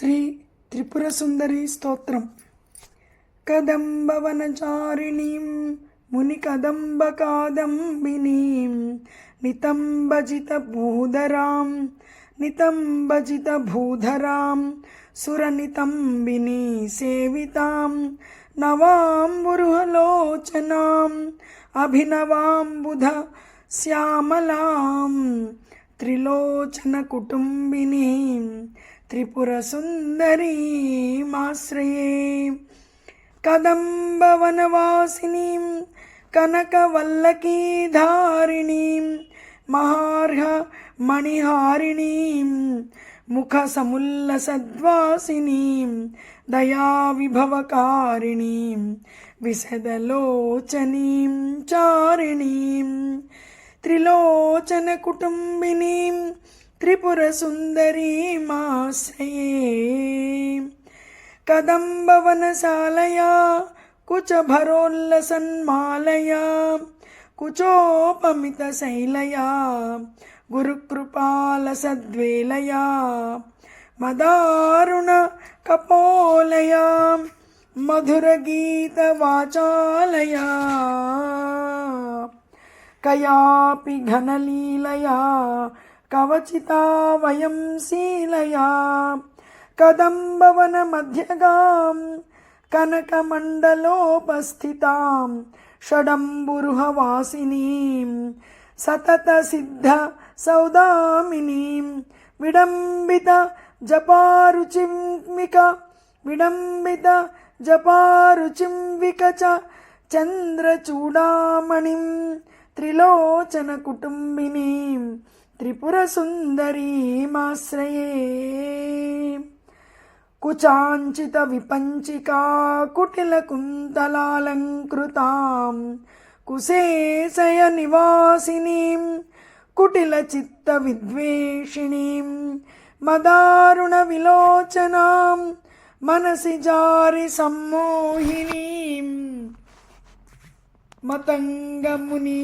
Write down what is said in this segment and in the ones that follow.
శ్రీ త్రిపుర సుందరి స్తోత్రం. కదంబవనచారిణీం ముని కదంబ కాదంబినీం నితంబజిత భూధరాం నితంబజిత భూధరాం సురనితంబిని సేవితాం నవాంబురుహలోచనాం అభినవాంబుధ శ్యామలాం త్రిలోచన కుటుంబినీం త్రిపురసుందరీమాశ్రయే కదంబవనవాసినీం కనకవల్లకీధారిణీం మహార్హ మణిహారిణీం ముఖసముల్లసద్వాసినీం దయావిభవకారిణీం విశదలోచనీం చారిణీం త్రిలోచనకుటుంబినీం त्रिपुरसुन्दरीमाश्रये कदम्बवनशालया कुचभरोल्लसन्मालया कुचोपमितशैलया गुरुकृपालसद्वेलया मदारुणकपोलया मधुरगीतवाचालया कयापि घनलीलया కవచితా వయం శీలయా కదంబవనమధ్యగాం కనకమండలోపస్థితాం షడంబురుహవాసినీం సతతసిద్ధ సౌదామినీం విడంబిత జపారుచింక విడంబిత జపారుచింవిక చ చంద్రచూడామణిం త్రిలోచన కుటుంబినీం. त्रिपुरसुन्दरीमाश्रये कुचाञ्चितविपञ्चिका कुटिलकुन्तलालङ्कृतां कुशेशयनिवासिनीं कुटिलचित्तविद्वेषिणीं मदारुणविलोचनां मनसि जारि सम्मोहिनीम् मतङ्गमुनि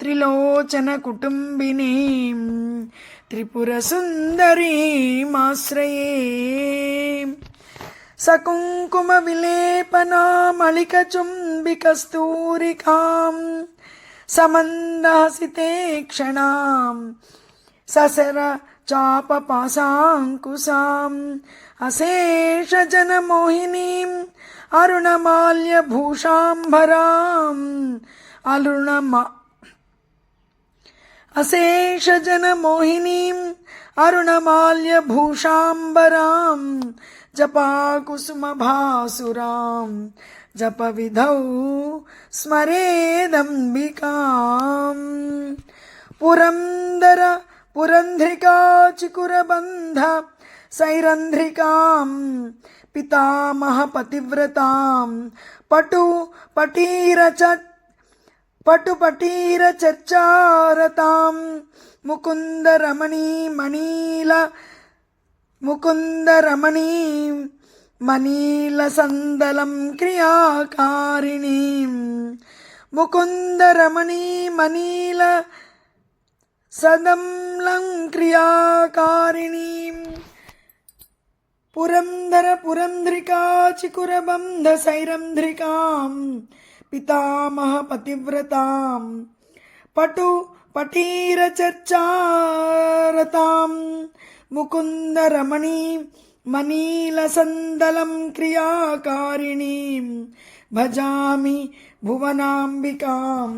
త్రిలోచన కుటుంబిని త్రిపుర సుందరీమాశ్రయే సకుంకుమ విలేపనా మళిక చుంబిక చుంబికస్తూరికాం సమందాసితే క్షణాం ససర చాప పాశాంకుశాం అశేష జన చాపపాశాంకుశాం అరుణమాల్య అరుణమాల్యభూషాంబరాం అరుణమా अशेषजनमोहिनीम् अरुणमाल्यभूषाम्बराम् जपाकुसुमभासुराम् जपविधौ स्मरेदम्बिकाम्। पुरन्दर पुरन्ध्रिका सैरंध्रिका पिता पतिव्रता पटु पटीरचत् பட்டுபட்டீர சச்சாரதாம் முகுந்த ரமணி மணீல முகுந்த ரமணி மணீல சந்தலம் கிரியாகாரிணி முகுந்த ரமணி மணீல சதம்லம் கிரியாகாரிணி புரந்தர புரந்திரிகா சிகுரபந்த சைரந்திரிகாம். పితామహ పతివ్రతాం పటు పటీర చర్చారతాం ముకుంద రమణీ మనీలసందలం క్రియాకారిణీం భజామి భువనాంబికాం